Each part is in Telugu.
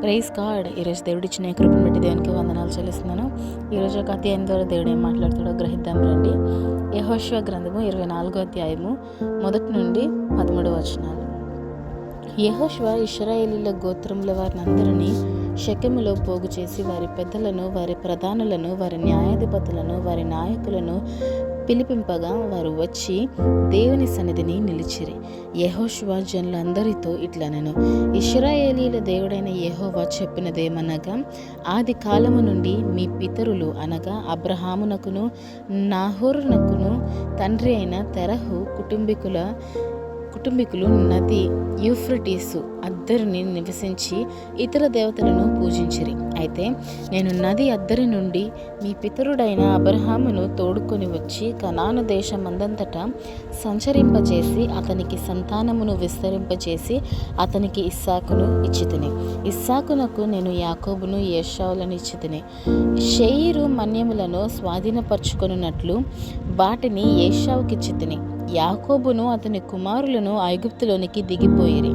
ప్రైజ్ గాడ్ ఈరోజు దేవుడు ఇచ్చిన కృపను బట్టి దేవునికి వందనాలు చెల్లిస్తున్నాను. ఈరోజు ఒక అధ్యాయం ద్వారా దేవుడు ఏం మాట్లాడుతాడో గ్రహిద్దాం రండి. యహోశ్వ గ్రంథము ఇరవై నాలుగో అధ్యాయము మొదటి నుండి పదమూడు వచనాలు. యహోశ్వ ఇస్రాయేలీల గోత్రముల వారిని అందరినీ శకములో పోగు చేసి వారి పెద్దలను వారి ప్రధానులను వారి న్యాయాధిపతులను వారి నాయకులను పిలిపింపగా వారు వచ్చి దేవుని సన్నిధిని నిలిచిరి. యహోశువ జనులందరితో ఇట్లనెను. ఇస్రాయేలీల దేవుడైన యహోవా చెప్పినదేమనగా ఆది కాలము నుండి మీ పితరులు అనగా అబ్రహామునకును నాహోరునకును తండ్రి అయిన తెరహు కుటుంబీకుల కుటుంబీకులు నది యూఫ్రటీసు అద్దరిని నివసించి ఇతర దేవతలను పూజించిరి. అయితే నేను నది అద్దరి నుండి మీ పితరుడైన అబ్రహామును తోడుకొని వచ్చి కనాను దేశమందంతటా సంచరింపజేసి అతనికి సంతానమును విస్తరింపజేసి అతనికి ఇస్సాకును ఇచ్చితిని. ఇస్సాకునకు నేను యాకోబును ఏషావులను ఇచ్చితిని. షెయిరు మన్యములను స్వాధీనపరచుకొనున్నట్లు వాటిని ఏషావుకిచ్చితిని. యాకోబును అతని కుమారులను ఐగుప్తులోనికి దిగిపోయిరి.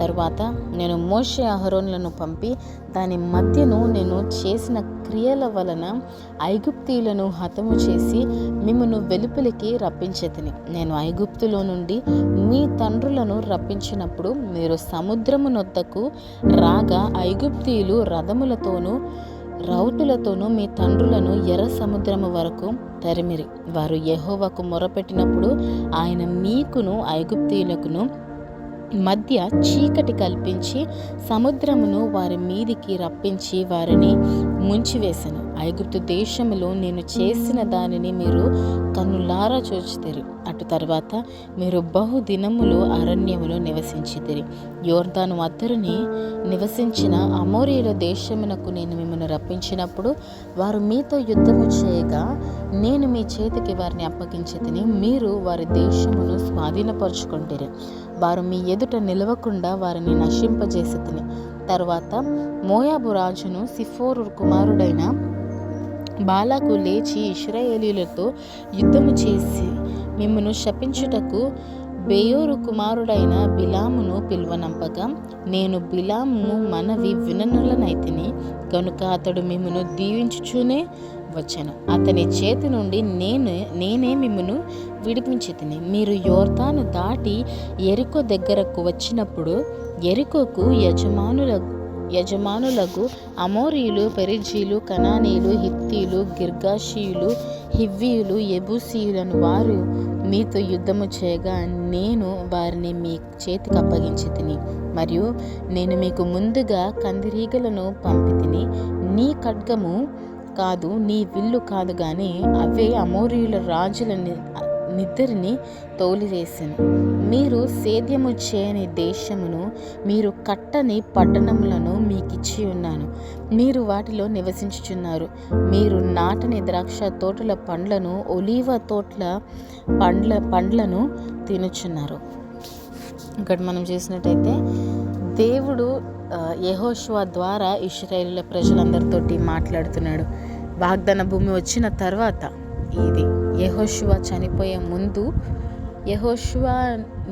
తరువాత నేను మోషే అహరోన్లను పంపి దాని మధ్యను నేను చేసిన క్రియల వలన ఐగుప్తీయులను హతము చేసి మిమ్మను వెలుపలికి రప్పించేతిని. నేను ఐగుప్తులో నుండి మీ తండ్రులను రప్పించినప్పుడు మీరు సముద్రము నొద్దకు రాగా ఐగుప్తీయులు రథములతోనూ రౌతులతోనూ మీ తండ్రులను ఎర్ర సముద్రము వరకు తరిమిరి. వారు యహోవకు మొరపెట్టినప్పుడు ఆయన మీకును ఐగుప్తీయులకును మధ్య చీకటి కల్పించి సముద్రమును వారి మీదికి రప్పించి వారిని ముంచివేశాను. ఐగుప్తు దేశములో నేను చేసిన దానిని మీరు కన్నులారా చూచితిరి. అటు తర్వాత మీరు బహు దినములు అరణ్యములో నివసించితిరి. యోర్దాను అద్దరిని నివసించిన అమోరియుల దేశమునకు నేను మిమ్మల్ని రప్పించినప్పుడు వారు మీతో యుద్ధము చేయగా నేను మీ చేతికి వారిని అప్పగించితిని. మీరు వారి దేశమును స్వాధీనపరుచుకుంటారు. వారు మీ ఎదుట నిలవకుండా వారిని నశింపజేసి తిని తరువాత మోయాబు రాజును సిఫోరు కుమారుడైన బాలాకు లేచి ఇస్రాయేలీలతో యుద్ధము చేసి మిమ్మను శపించుటకు బేయోరు కుమారుడైన బిలామును పిలువనంపగా నేను బిలాము మనవి విననులనైతిని కనుక అతడు మిమ్మను దీవించుచూనే వచ్చాను. అతని చేతి నుండి నేను నేనే మిమ్మను విడిపించి తిని మీరు యోర్తాను దాటి ఎరుకో దగ్గరకు వచ్చినప్పుడు ఎరికోకు యజమానుల యజమానులకు అమోరీయులు పెరిజీలు కనానీలు హిత్తీలు గిర్గాషీయులు హివ్వీయులు ఎబుసీయులను వారు మీతో యుద్ధము చేయగా నేను వారిని మీ చేతికి అప్పగించి తిని మరియు నేను మీకు ముందుగా కందిరీగలను పంపి తిని నీ ఖడ్గము కాదు నీ విల్లు కాదు కానీ అవే అమోరియుల రాజులని నిద్దరిని తోలివేసెను. మీరు సేద్యము చేయని దేశమును మీరు కట్టని పట్టణములను మీకిచ్చి ఉన్నాను. మీరు వాటిలో నివసించుచున్నారు. మీరు నాటని ద్రాక్ష తోటల పండ్లను ఒలీవ తోటల పండ్ల పండ్లను తినుచున్నారు. ఇక్కడ మనం చూసినట్టయితే దేవుడు యహోష్వా ద్వారా ఇస్రాయేలీల ప్రజలందరితోటి మాట్లాడుతున్నాడు. వాగ్దాన భూమి వచ్చిన తర్వాత ఇది. యహోశివ చనిపోయే ముందు యహోశివ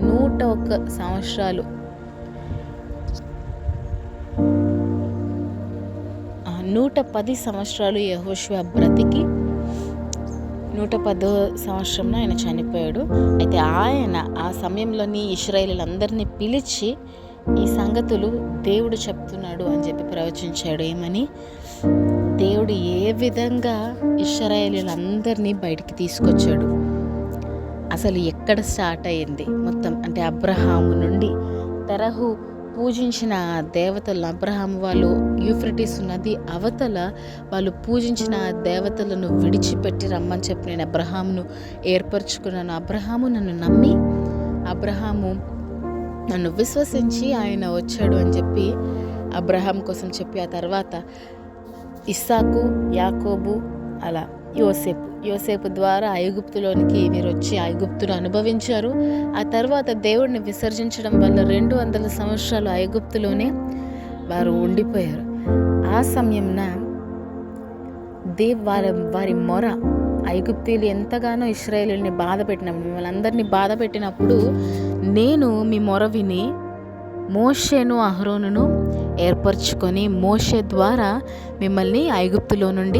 నూట ఒక్క సంవత్సరాలు నూట పది సంవత్సరాలు యహోశివ బ్రతికి నూట పదో సంవత్సరంలో ఆయన చనిపోయాడు. అయితే ఆయన ఆ సమయంలోని ఇస్రాయేలీలందరినీ పిలిచి ఈ సంగతులు దేవుడు చెప్తున్నాడు అని చెప్పి ప్రవచించాడు. ఏమని? దేవుడు ఏ విధంగా ఇస్రాయేలీలందరినీ బయటికి తీసుకొచ్చాడు? అసలు ఎక్కడ స్టార్ట్ అయ్యింది? మొత్తం అంటే అబ్రహాము నుండి తరహు పూజించిన దేవతలను అబ్రహాం వాళ్ళు యూఫ్రటిస్ నది అవతల వాళ్ళు పూజించిన దేవతలను విడిచిపెట్టి రమ్మని చెప్పి నేను అబ్రహామును ఏర్పరచుకున్నాను. అబ్రహాము నన్ను నమ్మి అబ్రహాము నన్ను విశ్వసించి ఆయన వచ్చాడు అని చెప్పి అబ్రహాం కోసం చెప్పి ఆ తర్వాత ఇస్సాకు యాకోబు అలా యోసేపు. యోసేపు ద్వారా ఐగుప్తులోనికి మీరు వచ్చి ఐగుప్తును అనుభవించారు. ఆ తర్వాత దేవుడిని విసర్జించడం వల్ల రెండు వందల సంవత్సరాలు ఐగుప్తులోనే వారు ఉండిపోయారు. ఆ సమయంన దేవ్ వారి వారి మొర ఐగుప్తీలు ఎంతగానో ఇస్రాయేలీని బాధ పెట్టినప్పుడు మిమ్మల్ని అందరినీ బాధ పెట్టినప్పుడు నేను మీ మొర విని మోషేను అహరోనును ఏర్పరచుకొని మోషే ద్వారా మిమ్మల్ని ఐగుప్తులో నుండి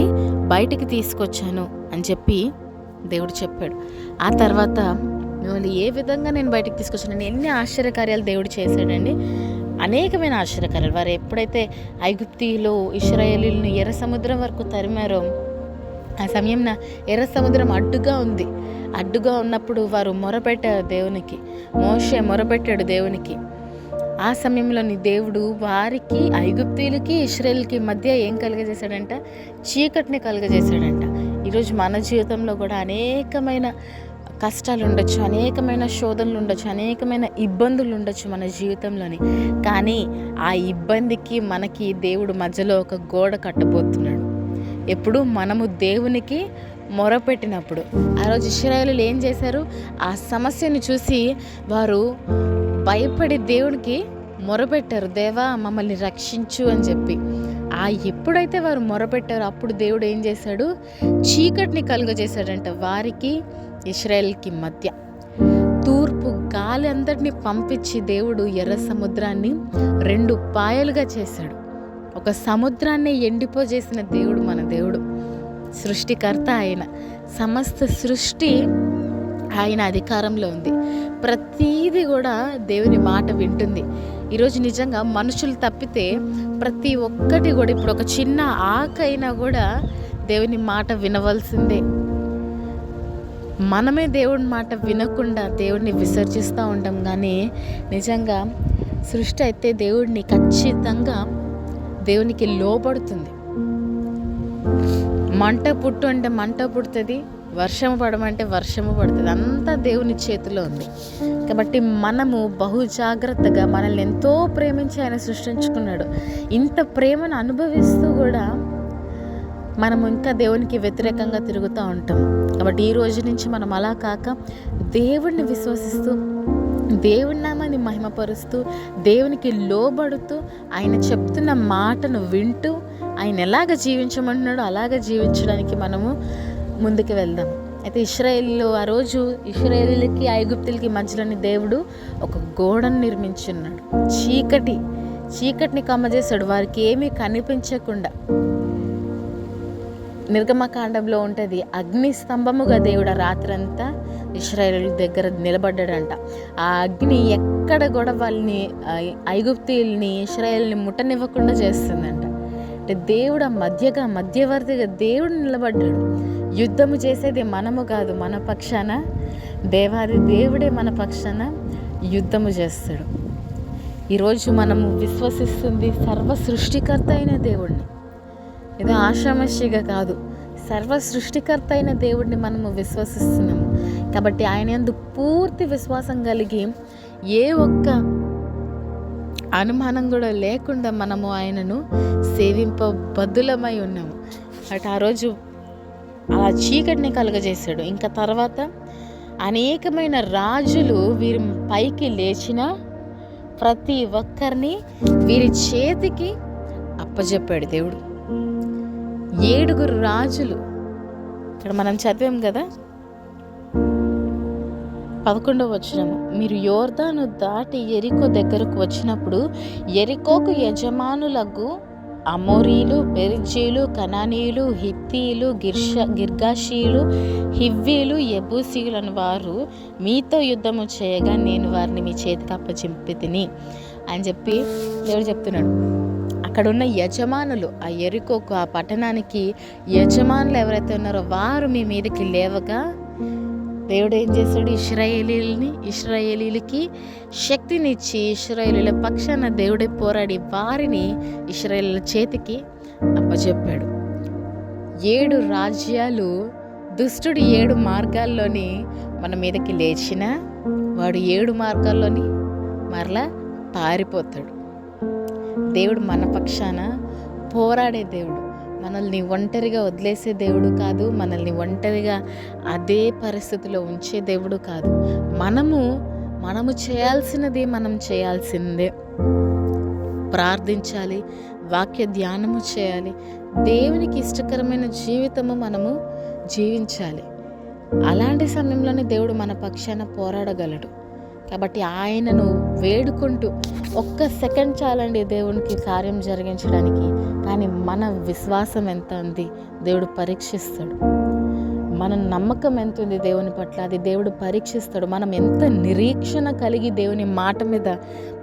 బయటికి తీసుకొచ్చాను అని చెప్పి దేవుడు చెప్పాడు. ఆ తర్వాత మిమ్మల్ని ఏ విధంగా నేను బయటికి తీసుకొచ్చాను ఎన్ని ఆశ్చర్యకార్యాలు దేవుడు చేశాడండి. అనేకమైన ఆశ్చర్యకార్యాలు. వారు ఎప్పుడైతే ఐగుప్తిలో ఇస్రాయేలీలను ఎర్ర సముద్రం వరకు తరిమారో ఆ సమయంన ఎర్ర సముద్రం అడ్డుగా ఉంది. అడ్డుగా ఉన్నప్పుడు వారు మొరపెట్టారు దేవునికి. మోషే మొరపెట్టాడు దేవునికి. ఆ సమయంలోని దేవుడు వారికి ఐగుప్తీయులకి ఇస్రాయేల్కి మధ్య ఏం కలుగజేశాడంట? చీకటిని కలుగజేశాడంట. ఈరోజు మన జీవితంలో కూడా అనేకమైన కష్టాలు ఉండొచ్చు అనేకమైన శోధనలు ఉండొచ్చు అనేకమైన ఇబ్బందులు ఉండొచ్చు మన జీవితంలోని. కానీ ఆ ఇబ్బందికి మనకి దేవుడు మధ్యలో ఒక గోడ కట్టబోతున్నాడు. ఎప్పుడు మనము దేవునికి మొరపెట్టినప్పుడు. ఆ రోజు ఇస్రాయలు ఏం చేశారు? ఆ సమస్యను చూసి వారు భయపడి దేవునికి మొరపెట్టారు దేవా మమ్మల్ని రక్షించు అని చెప్పి. ఆ ఎప్పుడైతే వారు మొరపెట్టారో అప్పుడు దేవుడు ఏం చేశాడు? చీకటిని కలుగజేశాడంట వారికి ఇస్రాయేల్కి మధ్య. తూర్పు గాలి అంతటిని పంపించి దేవుడు ఎర్ర సముద్రాన్ని రెండు పాయలుగా చేశాడు. ఒక సముద్రాన్ని ఎండిపోజేసిన దేవుడు మన దేవుడు. సృష్టికర్త ఆయన. సమస్త సృష్టి ఆయన అధికారంలో ఉంది. ప్రతీది కూడా దేవుని మాట వింటుంది. ఈరోజు నిజంగా మనుషులు తప్పితే ప్రతి ఒక్కటి కూడా ఇప్పుడు ఒక చిన్న ఆకైనా కూడా దేవుని మాట వినవలసిందే. మనమే దేవుడి మాట వినకుండా దేవుడిని విసర్జిస్తూ ఉంటాం కానీ నిజంగా సృష్టి అయితే దేవుడిని ఖచ్చితంగా దేవునికి లోపడుతుంది మంట పుట్టు అంటే మంట పుడుతుంది. వర్షము పడమంటే వర్షము పడుతుంది. అంతా దేవుని చేతిలో ఉంది. కాబట్టి మనము బహు జాగ్రత్తగా మనల్ని ఎంతో ప్రేమించి ఆయన సృష్టించుకున్నాడు. ఇంత ప్రేమను అనుభవిస్తూ కూడా మనము ఇంకా దేవునికి వ్యతిరేకంగా తిరుగుతూ ఉంటాం. కాబట్టి ఈ రోజు నుంచి మనం అలా కాక దేవుణ్ణి విశ్వసిస్తూ దేవుని నామాన్ని మహిమపరుస్తూ దేవునికి లోబడుతూ ఆయన చెప్తున్న మాటను వింటూ ఆయన ఎలాగ జీవించమంటున్నాడో అలాగ జీవించడానికి మనము ముందుకు వెళ్దాం. అయితే ఇస్రాయేల్లో ఆ రోజు ఇస్రాయేలీలకి ఐగుప్తులకి మధ్యలోని దేవుడు ఒక గోడను నిర్మించున్నాడు. చీకటి చీకటిని కమ్మజేశాడు. వారికి ఏమీ కనిపించకుండా నిర్గమకాండంలో ఉంటుంది. అగ్ని స్తంభముగా దేవుడు రాత్రంతా ఇస్రాయేల్ దగ్గర నిలబడ్డాడంట. ఆ అగ్ని ఎక్కడ కూడా వాళ్ళని ఐగుప్తీల్ని ఇస్రాయేల్ని ముట్టనివ్వకుండా చేస్తుందంట. అంటే దేవుడు మధ్యగా మధ్యవర్తిగా దేవుడు నిలబడ్డాడు. యుద్ధము చేసేది మనము కాదు మన పక్షాన. దేవాది దేవుడే మన పక్షాన యుద్ధము చేస్తాడు. ఈరోజు మనము విశ్వసిస్తుంది సర్వ సృష్టికర్త అయిన దేవుడిని ఇది ఆషామషిగా కాదు సర్వ సృష్టికర్త అయిన దేవుడిని మనము విశ్వసిస్తున్నాము కాబట్టి ఆయన ఎందు పూర్తి విశ్వాసం కలిగి ఏ ఒక్క అనుమానం కూడా లేకుండా మనము ఆయనను సేవింపబద్దులమై ఉన్నాము. అటు ఆ రోజు అలా చీకటిని కలుగజేశాడు. ఇంకా తర్వాత అనేకమైన రాజులు వీరి పైకి లేచిన ప్రతి ఒక్కరిని వీరి చేతికి అప్పజెప్పాడు దేవుడు. ఏడుగురు రాజులు. ఇక్కడ మనం చదివాం కదా? పదకొండవ వచ్చినాము మీరు యోర్దాను దాటి ఎరికో దగ్గరకు వచ్చినప్పుడు ఎరికోకు యజమానులకు అమోరీలు బెరిజీలు కనానీయులు హిత్తీలు గిర్ష గిర్గాషీలు హివ్వీలు ఎబూసీలను వారు మీతో యుద్ధము చేయగా నేను వారిని మీ చేతికి అప్పచింపి తిని అని చెప్పి దేవుడు చెప్తున్నాడు. అక్కడున్న యజమానులు ఆ ఎరుకోకు ఆ పట్టణానికి యజమానులు ఎవరైతే ఉన్నారో వారు మీ మీదకి లేవగా దేవుడు ఏం చేశాడు? ఇస్రాయేలీలని ఇస్రాయేలీలకి శక్తినిచ్చి ఇస్రాయేలీల పక్షాన దేవుడే పోరాడి వారిని ఇస్రాయేలీల చేతికి అప్పచెప్పాడు. ఏడు రాజ్యాలు దుష్టుడు ఏడు మార్గాల్లోని మన మీదకి లేచిన వాడు ఏడు మార్గాల్లోని మరలా పారిపోతాడు. దేవుడు మన పక్షాన పోరాడే దేవుడు. మనల్ని ఒంటరిగా వదిలేసే దేవుడు కాదు మనల్ని ఒంటరిగా అదే పరిస్థితిలో ఉంచే దేవుడు కాదు. మనము మనము చేయాల్సినది మనం చేయాల్సిందే. ప్రార్థించాలి వాక్య ధ్యానము చేయాలి దేవునికి ఇష్టకరమైన జీవితము మనము జీవించాలి. అలాంటి సమయంలోనే దేవుడు మన పక్షాన పోరాడగలడు. కాబట్టి ఆయనను వేడుకుంటూ ఒక్క సెకండ్ చాలండి దేవునికి కార్యం జరిగించడానికి. కానీ మన విశ్వాసం ఎంత ఉంది? దేవుడు పరీక్షిస్తాడు. మన నమ్మకం ఎంత ఉంది దేవుని పట్ల? అది దేవుడు పరీక్షిస్తాడు. మనం ఎంత నిరీక్షణ కలిగి దేవుని మాట మీద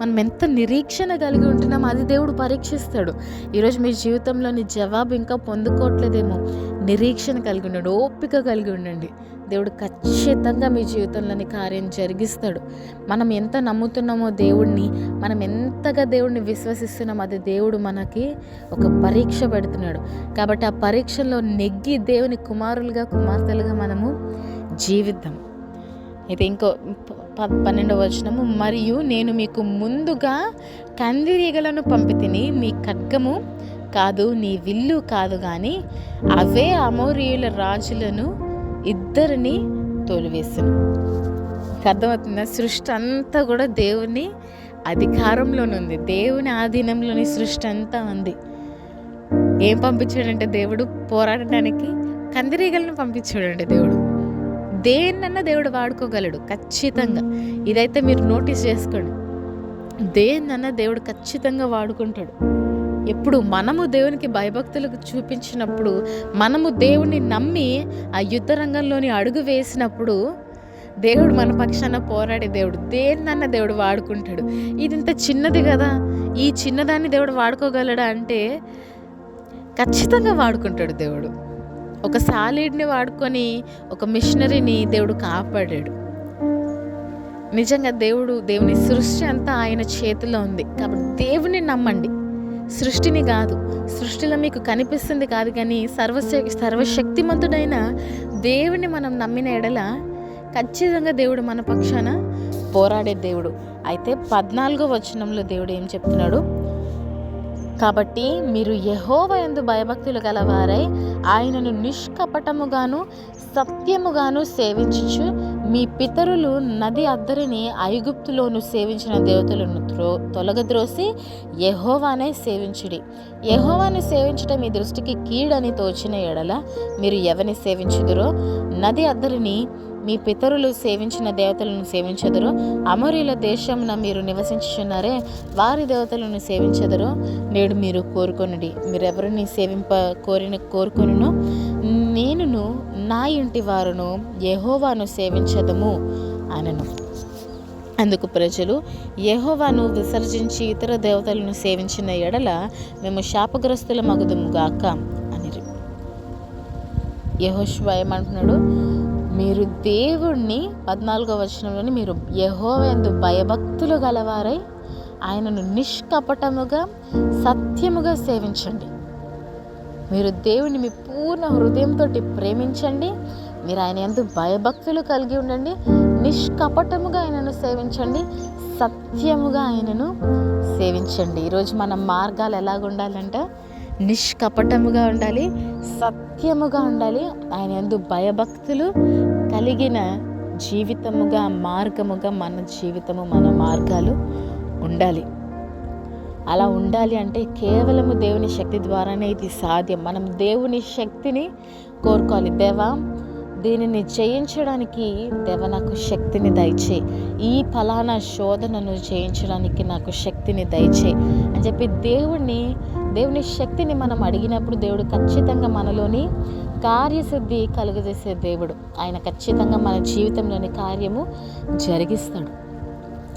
మనం ఎంత నిరీక్షణ కలిగి ఉంటున్నామో అది దేవుడు పరీక్షిస్తాడు. ఈరోజు మీ జీవితంలోని జవాబు ఇంకా పొందుకోవట్లేదేమో. నిరీక్షణ కలిగి ఉండండి ఓపిక కలిగి ఉండండి. దేవుడు ఖచ్చితంగా మీ జీవితంలోని కార్యం జరిగిస్తాడు. మనం ఎంత నమ్ముతున్నామో దేవుడిని మనం ఎంతగా దేవుడిని విశ్వసిస్తున్నామో అది దేవుడు మనకి ఒక పరీక్ష పెడుతున్నాడు. కాబట్టి ఆ పరీక్షలో నెగ్గి దేవుని కుమారులుగా కుమార్తెలుగా మనము జీవిద్దాం. అయితే ఇంకో పన్నెండవ వచనము మరియు నేను మీకు ముందుగా కందిరీగలను పంపితిని మీ ఖడ్గము కాదు నీ విల్లు కాదు కానీ అవే అమోరియుల రాజులను ఇద్దరిని తోలివేశాను. అర్థమవుతుందా? సృష్టి అంతా కూడా దేవుని అధికారంలోనే ఉంది దేవుని ఆధీనంలోని సృష్టి అంతా ఉంది. ఏం పంపించాడంటే దేవుడు? పోరాడడానికి కందిరీగలను పంపించాడండి దేవుడు. దేన్నన్నా దేవుడు వాడుకోగలడు ఖచ్చితంగా. ఇదైతే మీరు నోటీస్ చేసుకోండి. దేన్నన్నా దేవుడు ఖచ్చితంగా వాడుకుంటాడు. ఎప్పుడు మనము దేవునికి భయభక్తులకు చూపించినప్పుడు మనము దేవుణ్ణి నమ్మి ఆ యుద్ధ రంగంలోని అడుగు వేసినప్పుడు దేవుడు మన పక్షాన పోరాడే దేవుడు దేన్నన్న దేవుడు వాడుకుంటాడు. ఇది ఇంత చిన్నది కదా ఈ చిన్నదాన్ని దేవుడు వాడుకోగలడా అంటే ఖచ్చితంగా వాడుకుంటాడు దేవుడు. ఒక సాలిడ్ని వాడుకొని ఒక మిషనరీని దేవుడు కాపాడాడు. నిజంగా దేవుడు దేవుని సృష్టి అంతా ఆయన చేతిలో ఉంది. కాబట్టి దేవుని నమ్మండి. సృష్టిని కాదు. సృష్టిలో మీకు కనిపిస్తుంది కాదు కానీ సర్వశ సర్వశక్తిమంతుడైన దేవుని మనం నమ్మిన ఎడల ఖచ్చితంగా దేవుడు మన పక్షాన పోరాడే దేవుడు. అయితే పద్నాలుగో వచనంలో దేవుడు ఏం చెప్తున్నాడు? కాబట్టి మీరు యహోవ ఎందు భయభక్తులు గలవారై ఆయనను నిష్కపటముగాను సత్యముగాను సేవించుచు మీ పితరులు నది అద్దరిని ఐగుప్తులోను సేవించిన దేవతలను త్రో తొలగద్రోసి యహోవానే సేవించుడి. యహోవాని సేవించడం మీ దృష్టికి కీడని తోచిన ఎడల మీరు ఎవరిని సేవించుదురో? నది అద్దరిని మీ పితరులు సేవించిన దేవతలను సేవించదురు? అమరీల దేశమున మీరు నివసించుచున్నారే వారి దేవతలను సేవించదురు? నేడు మీరు కోరుకొనుడి. మీరెవరిని సేవింప కోరిన కోరుకొనును? నేనును నా ఇంటి వారును యహోవాను సేవించదము అనను. అందుకు ప్రజలు యహోవాను విసర్జించి ఇతర దేవతలను సేవించిన ఎడల మేము శాపగ్రస్తుల మగుదుము గాక అనిరి. యహోశివ ఏమంటున్నాడు? మీరు దేవుణ్ణి పద్నాలుగో వచనంలోని మీరు యహోవెందు భయభక్తులు గలవారై ఆయనను నిష్కపటముగా సత్యముగా సేవించండి. మీరు దేవుని మీ పూర్ణ హృదయంతో ప్రేమించండి. మీరు ఆయన ఎందు భయభక్తులు కలిగి ఉండండి. నిష్కపటముగా ఆయనను సేవించండి. సత్యముగా ఆయనను సేవించండి. ఈరోజు మన మార్గాలు ఎలాగ ఉండాలంటే నిష్కపటముగా ఉండాలి సత్యముగా ఉండాలి ఆయన ఎందు భయభక్తులు కలిగిన జీవితముగా మార్గముగా మన జీవితము మన మార్గాలు ఉండాలి. అలా ఉండాలి అంటే కేవలము దేవుని శక్తి ద్వారానే ఇది సాధ్యం. మనం దేవుని శక్తిని కోరుకోవాలి. దేవా దీనిని జయించడానికి దేవ నాకు శక్తిని దయచే. ఈ ఫలానా శోధనను జయించడానికి నాకు శక్తిని దయచే అని చెప్పి దేవుణ్ణి దేవుని శక్తిని మనం అడిగినప్పుడు దేవుడు ఖచ్చితంగా మనలోని కార్యసిద్ధి కలుగజేసే దేవుడు. ఆయన ఖచ్చితంగా మన జీవితంలోని కార్యము జరిగిస్తాడు.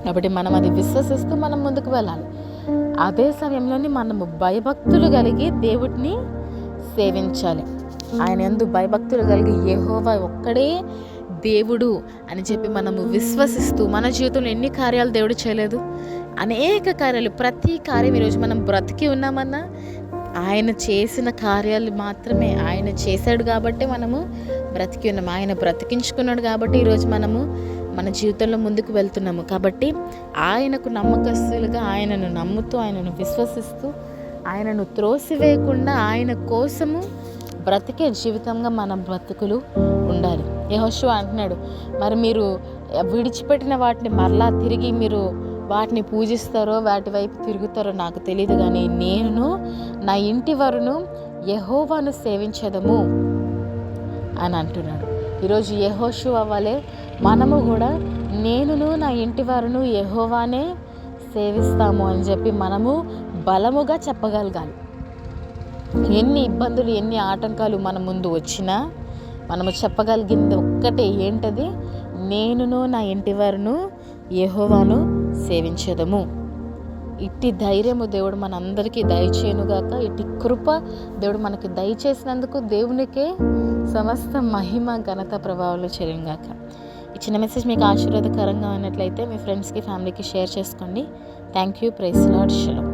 కాబట్టి మనం అది విశ్వసిస్తూ మనం ముందుకు వెళ్ళాలి. అదే సమయంలోనే మనము భయభక్తులు కలిగి దేవుడిని సేవించాలి. ఆయన ఎందు భయభక్తులు కలిగి ఏహోవా ఒక్కడే దేవుడు అని చెప్పి మనము విశ్వసిస్తూ మన జీవితంలో ఎన్ని కార్యాలు దేవుడు చేయలేదు. అనేక కార్యాలు ప్రతి కార్యం ఈరోజు మనం బ్రతికి ఉన్నామన్నా ఆయన చేసిన కార్యాలు మాత్రమే ఆయన చేశాడు కాబట్టి మనము బ్రతికి ఉన్నాము ఆయన బ్రతికించుకున్నాడు కాబట్టి ఈరోజు మనము మన జీవితంలో ముందుకు వెళ్తున్నాము. కాబట్టి ఆయనకు నమ్మకస్తులుగా ఆయనను నమ్ముతూ ఆయనను విశ్వసిస్తూ ఆయనను త్రోసివేయకుండా ఆయన కోసము బ్రతికే జీవితంగా మన బ్రతుకులు ఉండాలి. యహోషు అంటున్నాడు మరి మీరు విడిచిపెట్టిన వాటిని మరలా తిరిగి మీరు వాటిని పూజిస్తారో వాటి వైపు తిరుగుతారో నాకు తెలియదు కానీ నేను నా ఇంటి వరును యహోవాను సేవించదము అని అంటున్నాడు. ఈరోజు యహోషు వలె మనము కూడా నేనును నా ఇంటి వారును యెహోవానే సేవిస్తాము అని చెప్పి మనము బలముగా చెప్పగలగాలి. ఎన్ని ఇబ్బందులు ఎన్ని ఆటంకాలు మన ముందు వచ్చినా మనము చెప్పగలిగింది ఒక్కటే ఏంటది? నేనును నా ఇంటి వారును ఎహోవాను సేవించదము. ఇట్టి ధైర్యము దేవుడు మనందరికీ దయచేయనుగాక. ఇట్టి కృప దేవుడు మనకి దయచేసినందుకు దేవునికే సమస్త మహిమ ఘనత ప్రభావాలు చెల్లింగాక. చిన్న మెసేజ్ మీకు ఆశీర్వాదకరంగా ఉన్నట్లయితే మీ ఫ్రెండ్స్కి ఫ్యామిలీకి షేర్ చేసుకోండి. థ్యాంక్ యూ ప్రైస్ లాడ్ షలో